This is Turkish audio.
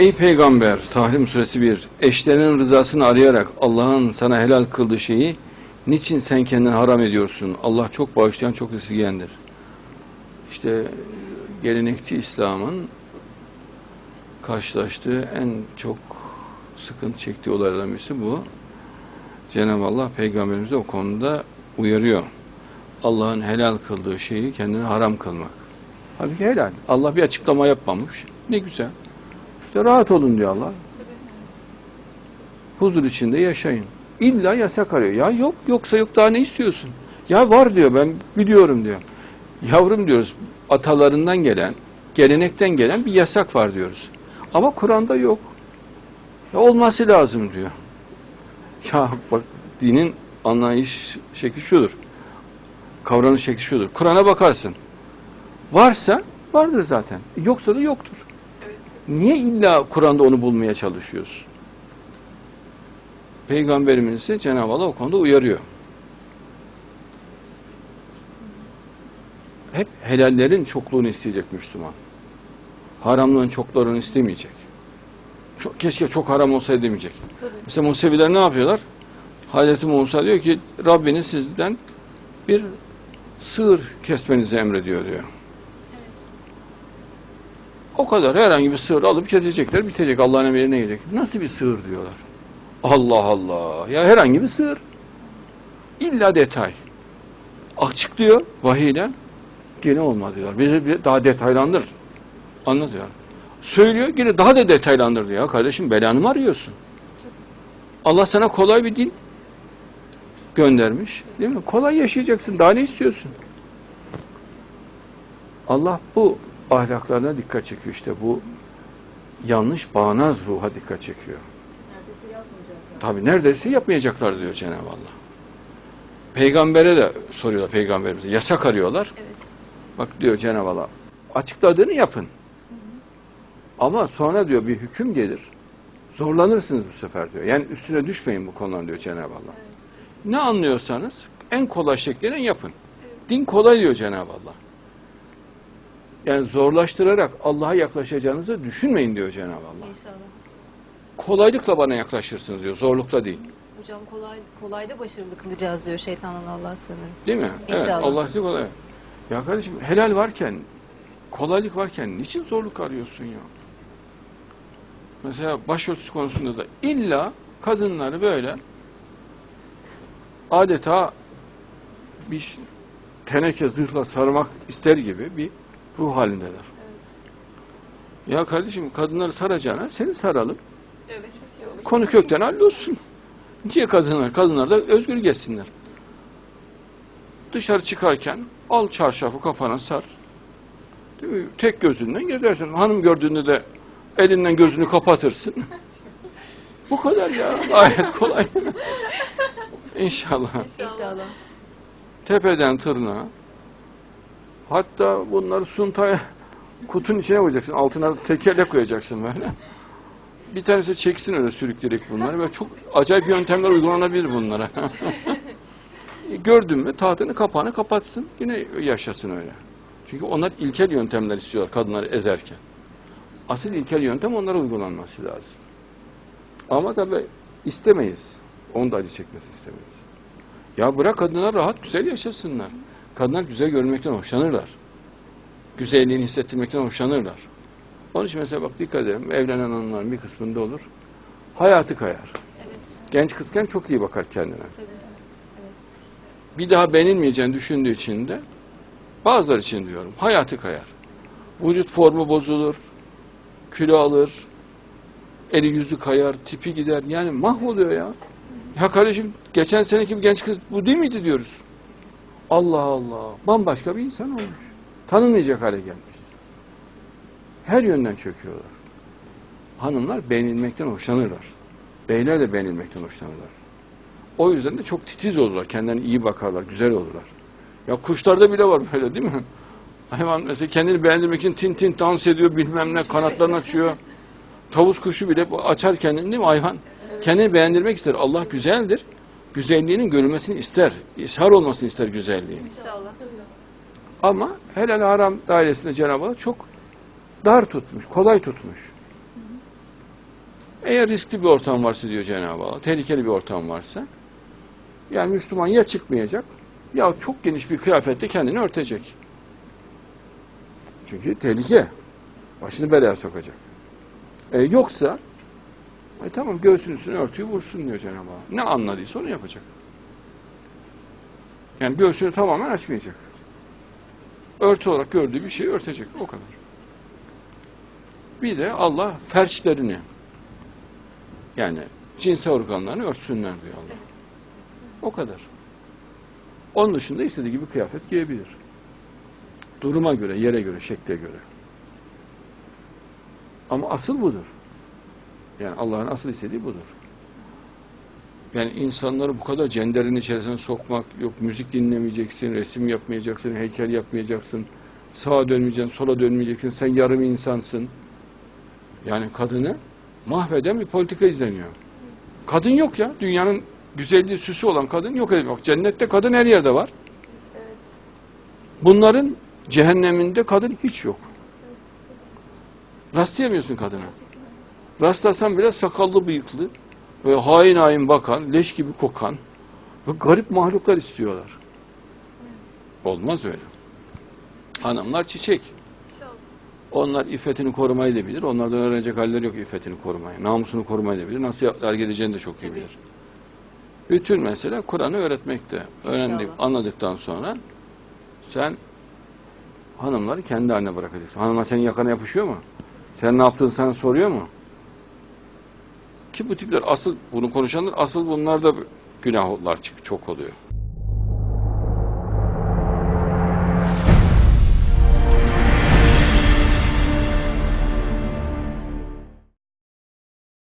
Ey peygamber, Tahrim suresi 1. Eşlerinin rızasını arayarak Allah'ın sana helal kıldığı şeyi niçin sen kendine haram ediyorsun? Allah çok bağışlayan, çok esirgeyendir. İşte gelenekçi İslam'ın karşılaştığı en çok sıkıntı çektiği olaylardan birisi bu. Cenab-ı Allah peygamberimize o konuda uyarıyor. Allah'ın helal kıldığı şeyi kendine haram kılmak. Halbuki helal. Allah bir açıklama yapmamış. Ne güzel. İşte rahat olun diyor Allah. Huzur içinde yaşayın. İlla yasak arıyor. Ya yok yoksa yok daha ne istiyorsun? Ya var diyor ben biliyorum diyor. Yavrum diyoruz atalarından gelen, gelenekten gelen bir yasak var diyoruz. Ama Kur'an'da yok. Ya olması lazım diyor. Ya bak dinin anlayış şekli şudur. Kavranış şekli şudur. Kur'an'a bakarsın. Varsa vardır zaten. Yoksa da yoktur. Niye illa Kur'an'da onu bulmaya çalışıyoruz? Peygamberimizi Cenab-ı Allah o konuda uyarıyor. Hep helallerin çokluğunu isteyecek Müslüman. Haramlığın çoklarını istemeyecek. Çok, keşke çok haram olsaydı demeyecek. Tabii. Mesela Museviler ne yapıyorlar? Hazreti Musa diyor ki Rabbiniz sizden bir sığır kesmenizi emrediyor diyor. O kadar herhangi bir sığır alıp kesecekler bitecek Allah'ın emrine gelecek. Nasıl bir sığır diyorlar. Allah Allah. Ya herhangi bir sığır. İlla detay. Açık diyor vahiyle. Gene olmadı diyor. Bir, daha detaylandır. Anlatıyor. Söylüyor gene daha da detaylandır diyor. Kardeşim belanı mı arıyorsun? Allah sana kolay bir din göndermiş. Değil mi? Kolay yaşayacaksın. Daha ne istiyorsun? Allah bu ahlaklarına dikkat çekiyor işte. Bu yanlış bağnaz ruha dikkat çekiyor. Neredeyse yapmayacak yani. Tabi neredeyse yapmayacaklar diyor Cenab-ı Allah. Peygambere de soruyorlar peygamberimize. Yasak arıyorlar. Evet. Bak diyor Cenab-ı Allah. Açıkladığını yapın. Ama sonra diyor bir hüküm gelir. Zorlanırsınız bu sefer diyor. Yani üstüne düşmeyin bu konudan diyor Cenab-ı Allah. Evet. Ne anlıyorsanız en kolay şekliyle yapın. Din kolay diyor Cenab-ı Allah. Yani zorlaştırarak Allah'a yaklaşacağınızı düşünmeyin diyor Cenab-ı Allah. İnşallah. Kolaylıkla bana yaklaşırsınız diyor, zorlukla değil. Hocam kolay kolay da başarılı kılacağız diyor şeytanın Allah sanırım. Değil mi? Evet, İnşallah. Allah size kolay. Ya kardeşim helal varken, kolaylık varken niçin zorluk arıyorsun ya? Mesela başörtüsü konusunda da illa kadınları böyle adeta bir teneke zırhla sarmak ister gibi bir ruh halindeler. Evet. Ya kardeşim kadınları saracağına seni saralım. Evet. Konu kökten hallolsun. Niye kadınlar? Kadınlar da özgür geçsinler. Dışarı çıkarken al çarşafı kafana sar. Değil mi? Tek gözünden gezersin. Hanım gördüğünde de elinden gözünü kapatırsın. Bu kadar ya. Gayet kolay. İnşallah. İnşallah. Tepeden tırnağa. Hatta bunları suntaya kutunun içine koyacaksın. Altına tekerle koyacaksın böyle. Bir tanesi çeksin öyle sürükleyerek bunları. Böyle çok acayip yöntemler uygulanabilir bunlara. Gördün mü tahtını kapağını kapatsın. Yine yaşasın öyle. Çünkü onlar ilkel yöntemler istiyorlar kadınları ezerken. Asıl ilkel yöntem onlara uygulanması lazım. Ama tabii istemeyiz. Onu da acı çekmesi istemeyiz. Ya bırak kadınlar rahat güzel yaşasınlar. Kadınlar güzel görmekten hoşlanırlar. Güzelliğini hissettirmekten hoşlanırlar. Onun için mesela bak dikkat edelim. Evlenen hanımların bir kısmında olur. Hayatı kayar. Evet. Genç kızken çok iyi bakar kendine. Tabii. Evet. Bir daha beğenilmeyeceğini düşündüğü için de bazıları için diyorum hayatı kayar. Vücut formu bozulur. Kilo alır. Eli yüzü kayar. Tipi gider. Yani mahvoluyor ya. Ya kardeşim geçen seneki bir genç kız bu değil miydi diyoruz. Allah Allah. Bambaşka bir insan olmuş. Tanınmayacak hale gelmiş. Her yönden çöküyorlar. Hanımlar beğenilmekten hoşlanırlar. Beyler de beğenilmekten hoşlanırlar. O yüzden de çok titiz olurlar. Kendilerine iyi bakarlar, güzel olurlar. Ya kuşlarda bile var böyle değil mi? Hayvan mesela kendini beğendirmek için tin tin dans ediyor bilmem ne kanatlarını açıyor. Tavus kuşu bile açar kendini değil mi hayvan? Kendini beğendirmek ister. Allah güzeldir. Güzelliğinin görülmesini ister. İshar olmasını ister güzelliğin. İnşallah. Ama helal haram dairesinde Cenab-ı Allah çok dar tutmuş, kolay tutmuş. Eğer riskli bir ortam varsa diyor Cenab-ı Allah, tehlikeli bir ortam varsa, yani Müslüman ya çıkmayacak ya çok geniş bir kıyafette kendini örtecek. Çünkü tehlike. Başını belaya sokacak. E, yoksa e, tamam göğsünün üstüne örtüyü vursun diyor Cenab-ı Allah. Ne anladıysa onu yapacak. Yani göğsünü tamamen açmayacak. Örtü olarak gördüğü bir şeyi örtecek. O kadar. Bir de Allah ferçlerini yani cinsel organlarını örtsünler diyor Allah. O kadar. Onun dışında istediği gibi kıyafet giyebilir. Duruma göre, yere göre, şekle göre. Ama asıl budur. Yani Allah'ın asıl istediği budur. Yani insanları bu kadar cenderin içerisine sokmak, yok müzik dinlemeyeceksin, resim yapmayacaksın, heykel yapmayacaksın, sağa dönmeyeceksin, sola dönmeyeceksin, sen yarım insansın. Yani kadını mahveden bir politika izleniyor. Kadın yok ya, dünyanın güzelliği, süsü olan kadın yok edilmek. Cennette kadın her yerde var. Bunların cehenneminde kadın hiç yok. Rastlayamıyorsun kadına. Rastlasan bile sakallı bıyıklı ve hain hain bakan, leş gibi kokan ve garip mahluklar istiyorlar. Olmaz öyle. Hanımlar çiçek. Onlar iffetini korumayı da bilir. Onlardan öğrenecek halleri yok iffetini korumayı. Namusunu korumayı da bilir. Nasıl hareket edeceğini de çok iyi bilir. Bütün mesele Kur'an'ı öğretmekte. Öğrendik, anladıktan sonra sen hanımları kendi haline bırakacaksın. Hanımlar senin yakana yapışıyor mu? Sen ne yaptığını sana soruyor mu? Ki bu tipler asıl, bunu konuşanlar asıl bunlarda günahlar çık- çok oluyor.